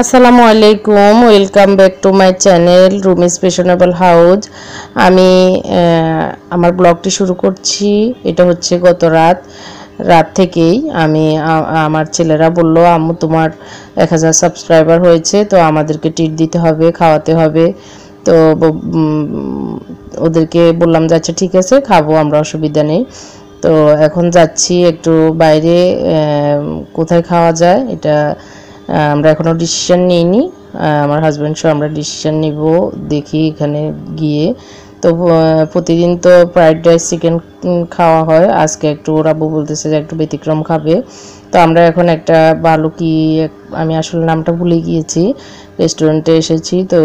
আসসালামু আলাইকুম, welcome back to my channel রুমিস fashionable house আমি আমার ব্লগটি শুরু করছি। এটা হচ্ছে গত রাত। রাত থেকেই আমি আমার ছেলেরা বলল, আম্মু, তোমার এক হাজার সাবস্ক্রাইবার হয়েছে, তো আমাদেরকে ট্রিট দিতে হবে, খাওয়াতে হবে। তো ওদেরকে বললাম যে আচ্ছা ঠিক আছে, খাব, আমরা অসুবিধা নেই। তো এখন যাচ্ছি একটু বাইরে কোথায় খাওয়া যায়, এটা আমরা এখনও ডিসিশন নিইনি। আমার হাজব্যান্ড সহ আমরা ডিসিশান নিব দেখি এখানে গিয়ে। তো প্রতিদিন তো ফ্রাইড রাইস চিকেন খাওয়া হয়। আজকে একটু ওরা বলতেছে যে একটু ব্যতিক্রম খাবে। তো আমরা এখন একটা ভালো কি আমি আসলে নামটা ভুলে গিয়েছি। রেস্টুরেন্টে এসেছি, তো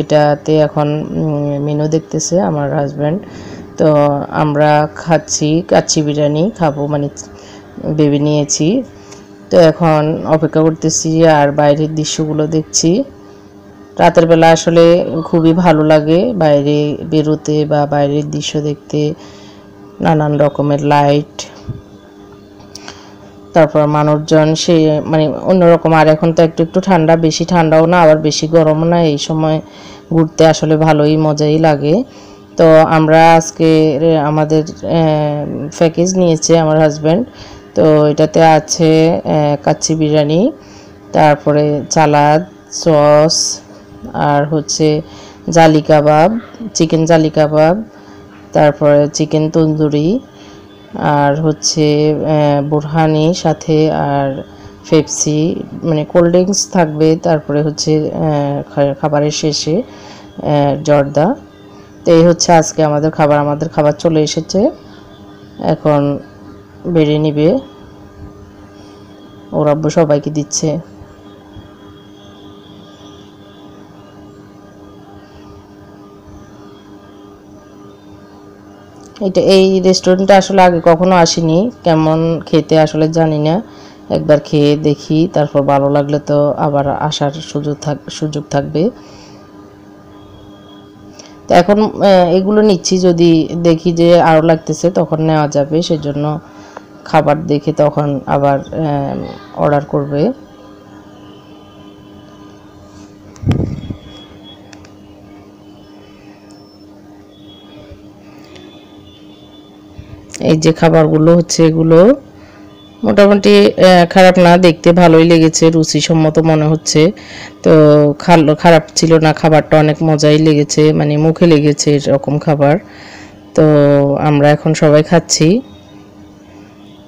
এটাতে এখন মেনু দেখতেছে আমার হাজব্যান্ড তো আমরা খাচ্ছি কাচ্ছি বিরিয়ানি খাব মানে ভেবে নিয়েছি। তো এখন অপেক্ষা করতেছি আর বাইরের দৃশ্যগুলো দেখছি। রাতের বেলা আসলে খুবই ভালো লাগে বাইরে বেরোতে বা বাইরের দৃশ্য দেখতে, নানান রকমের লাইট তারপর মানুষজন, সে মানে অন্যরকম, আর এখন তো একটু একটু ঠান্ডা, বেশি ঠান্ডাও না, আবার বেশি গরমও না, এই সময় ঘুরতে আসলে ভালোই, মজাই লাগে। তো আমরা আজকে, আমাদের প্যাকেজ নিয়েছে আমার হাজব্যান্ড তো এটাতে আছে কাচ্চি বিরিয়ানি, তারপরে চালাদ, সস, আর হচ্ছে জালি কাবাব, চিকেন জালি কাবাব, তারপরে চিকেন তন্দুরি, আর হচ্ছে বুরহানি সাথে আর পেপসি মানে কোল্ড ড্রিঙ্কস থাকবে, তারপরে হচ্ছে খাবারের শেষে জর্দা। তো এই হচ্ছে আজকে আমাদের খাবার আমাদের খাবার চলে এসেছে। এখন বেড়ে নিবে। ওর আব্বু সবাইকে দিচ্ছে। এটা এই রেস্টুরেন্টটা আসলে আগে কখনো আসিনি। কেমন খেতে আসলে জানি না। একবার খেয়ে দেখি, তারপর ভালো লাগলে তো আবার আসার সুযোগ থাক, সুযোগ থাকবে। তো এখন এগুলো নিচ্ছি। যদি দেখি যে আরও লাগতেছে, তখন নেওয়া যাবে। সেজন্য খাবার দেখে তখন আবার অর্ডার করবে। এই যে খাবারগুলো হচ্ছে এগুলো, মোটামুটি খারাপ না, দেখতে ভালোই লেগেছে, রুচিসম্মত মনে হচ্ছে। তো খাল- খারাপ ছিল না, খাবারটা অনেক মজাই লেগেছে মানে মুখে লেগেছে এরকম খাবার। তো আমরা এখন সবাই খাচ্ছি।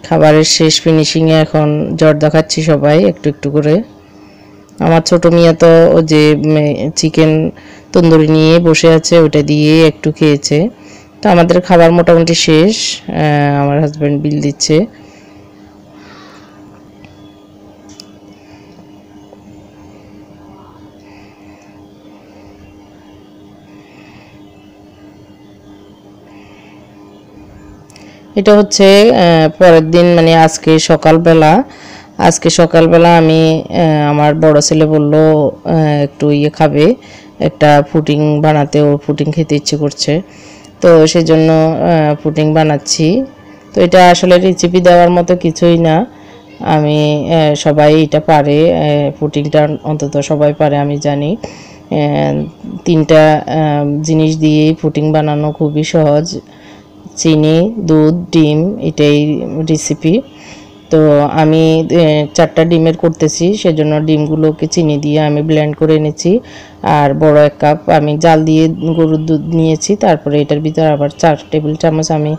খাবারের শেষ ফিনিশিংয়ে এখন জর্দা খাচ্ছি সবাই, একটু একটু করে। আমার ছোট মিয়া তো যে চিকেন তন্দুরি নিয়ে বসে আছে, ওটা দিয়ে একটু খেয়েছে। তো আমাদের খাবার মোটামুটি শেষ আমার হাজব্যান্ড বিল দিচ্ছে। এটা হচ্ছে পরের দিন মানে আজকে সকালবেলা আজকে সকালবেলা আমি আমার বড় ছেলে বলল একটু ইয়ে খাবে, একটা পুডিং বানাতে, ওর পুডিং খেতে ইচ্ছে করছে। তো সেজন্য পুডিং বানাচ্ছি। তো এটা আসলে রেসিপি দেওয়ার মতো কিছুই না। আমি সবাই এটা পারে পুডিংটা অন্তত সবাই পারে, আমি জানি। তিনটা জিনিস দিয়েই পুডিং বানানো খুবই সহজ। চিনি, দুধ, ডিম এটাই রেসিপি তো আমি চারটা ডিমের করতেছি, সেজন্য ডিমগুলোকে চিনি দিয়ে আমি ব্লেন্ড করে এনেছি। আর বড় এক কাপ আমি জাল দিয়ে গরুর দুধ নিয়েছি, তারপরে এটার ভিতরে আবার চার টেবিল চামচ আমি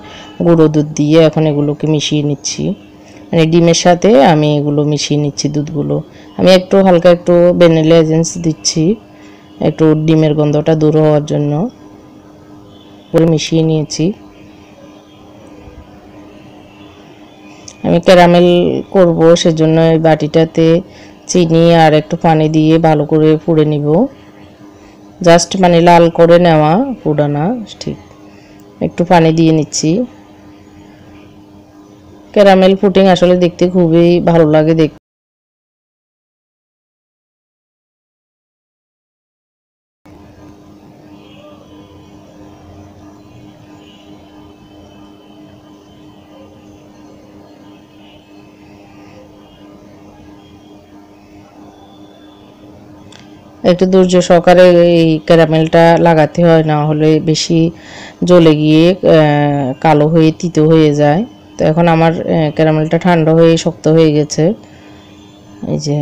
গুঁড়ো দুধ দিয়ে এখন এগুলোকে মিশিয়ে নিচ্ছি। মানে ডিমের সাথে আমি এগুলো মিশিয়ে নিচ্ছি দুধগুলো। আমি একটু হালকা একটু ভ্যানিলা এজেন্স দিচ্ছি, একটু ডিমের গন্ধটা দূর হওয়ার জন্য। করে মিশিয়ে নিয়েছি। আমি ক্যারামেল করব, সেজন্য এই বাটিটাতে চিনি আর একটু পানি দিয়ে ভালো করে পুড়ে নিব। জাস্ট মানে লাল করে নেওয়া পুরানা ঠিক। একটু পানি দিয়ে নিচ্ছি। ক্যারামেল পুটিং আসলে দেখতে খুবই ভালো লাগে দেখতে একটু ধৈর্য সহকারে এই ক্যারামেলটা লাগাতে হয়, না হলে বেশি জ্বলে গিয়ে কালো হয়ে, তিতো হয়ে যায়। তো এখন আমার ক্যারামেলটা ঠান্ডা হয়ে, শক্ত হয়ে গেছে। এই যে।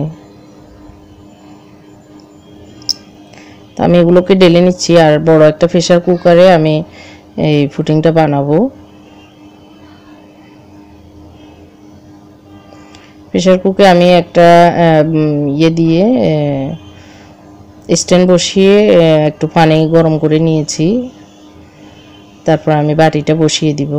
তো আমি এগুলোকে ডেলে নিচ্ছি, আর বড় একটা প্রেশার কুকারে আমি এই ফুটিংটা বানাবো। প্রেশার কুকে আমি একটা ইয়ে দিয়ে স্ট্যান্ড বসিয়ে একটু পানি গরম করে নিয়েছি। তারপর আমি বাটিটা বসিয়ে দিব।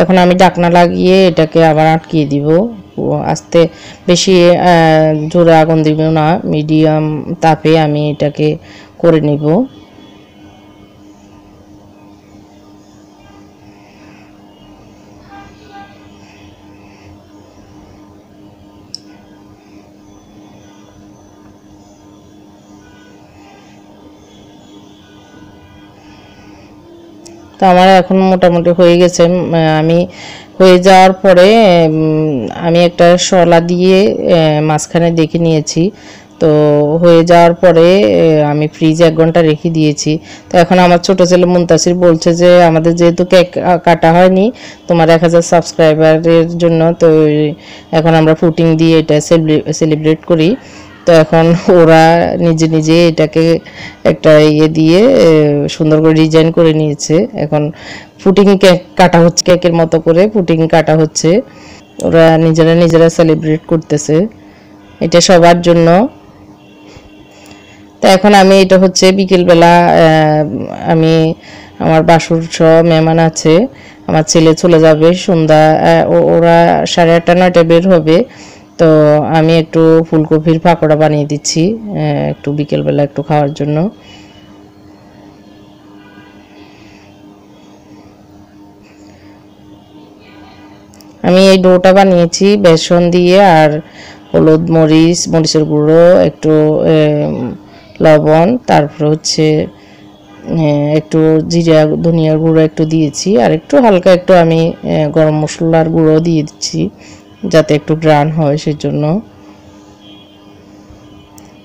এখন আমি ডাকনা লাগিয়ে এটাকে আবার আটকিয়ে দিব। আস্তে বেশি জোরে আগুন দিব না, মিডিয়াম তাপে আমি এটাকে করে নিব। তো আমার এখন মোটামুটি হয়ে গেছে। আমি হয়ে যাওয়ার পরে আমি একটা শলা দিয়ে মাঝখানে দেখে নিয়েছি। তো হয়ে যাওয়ার পরে আমি ফ্রিজে এক ঘণ্টা রেখে দিয়েছি। তো এখন আমার ছোট ছেলে মুন্তাসির বলছে যে, আমাদের যেহেতু কেক কাটা হয়নি, তোমার এক হাজার সাবস্ক্রাইবারের জন্য, তো এখন আমরা ফুটিং দিয়ে এটা সেলিব্রেট করি। তো এখন ওরা নিজে নিজে এটাকে একটা ইয়ে দিয়ে সুন্দর করে ডিজাইন করে নিয়েছে। এখন ফুটিং কেক কাটা হচ্ছে কেকের মতো করে ফুটিং কাটা হচ্ছে। ওরা নিজেরা নিজেরা সেলিব্রেট করতেছে। এটা সবার জন্য। তো এখন আমি, এটা হচ্ছে বিকেলবেলা আমি, আমার বাসুর সহ মেহমান আছে। আমার ছেলে চলে যাবে সন্ধ্যা ওরা সাড়ে আটটা নয়টা বের হবে। তো আমি একটু ফুলকপির পাকোড়া বানিয়ে দিচ্ছি একটু বিকেলবেলা একটু খাওয়ার জন্য। আমি এই ডোটা বানিয়েছি, বেসন দিয়ে আর হলুদ মরিচ, মরিচের গুঁড়ো, একটু লবণ, তারপর হচ্ছে একটু জিরা, ধনিয়ার গুঁড়ো একটু দিয়েছি, আর একটু হালকা একটু আমি গরম মশলার গুঁড়ো দিয়ে দিচ্ছি। যাতে একটু গ্রান হয় সেই জন্য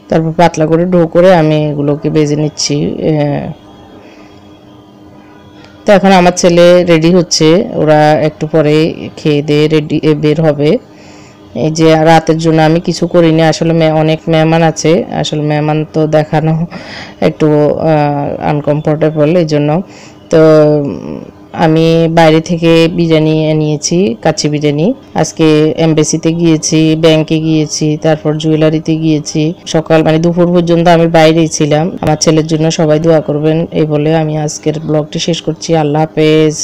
তারপর পাতলা করে ডো করে আমি এগুলোকে বেজে নিচ্ছি তো এখন আমার ছেলে রেডি হচ্ছে, ওরা একটু পরে খেয়ে দিয়ে রেডি বের হবে। এই যে রাতের জন্য আমি কিছু করিনি, আসলে অনেক মেহমান আছে, আসলে মেহমান তো দেখানো একটু আনকমফোর্টেবল এই জন্য। তো আমি বাইরে থেকে বিরিয়ানি নিয়েছি কাচ্চি বিরিয়ানি। আজকে এমবেসিতে গিয়েছি, ব্যাংকে গিয়েছি, তারপর জুয়েলারিতে গিয়েছি। সকাল মানে দুপুর পর্যন্ত আমি বাইরেই ছিলাম। আমার ছেলের জন্য সবাই দোয়া করবেন, এই বলে আমি আজকের ব্লগটি শেষ করছি। আল্লাহ হাফেজ।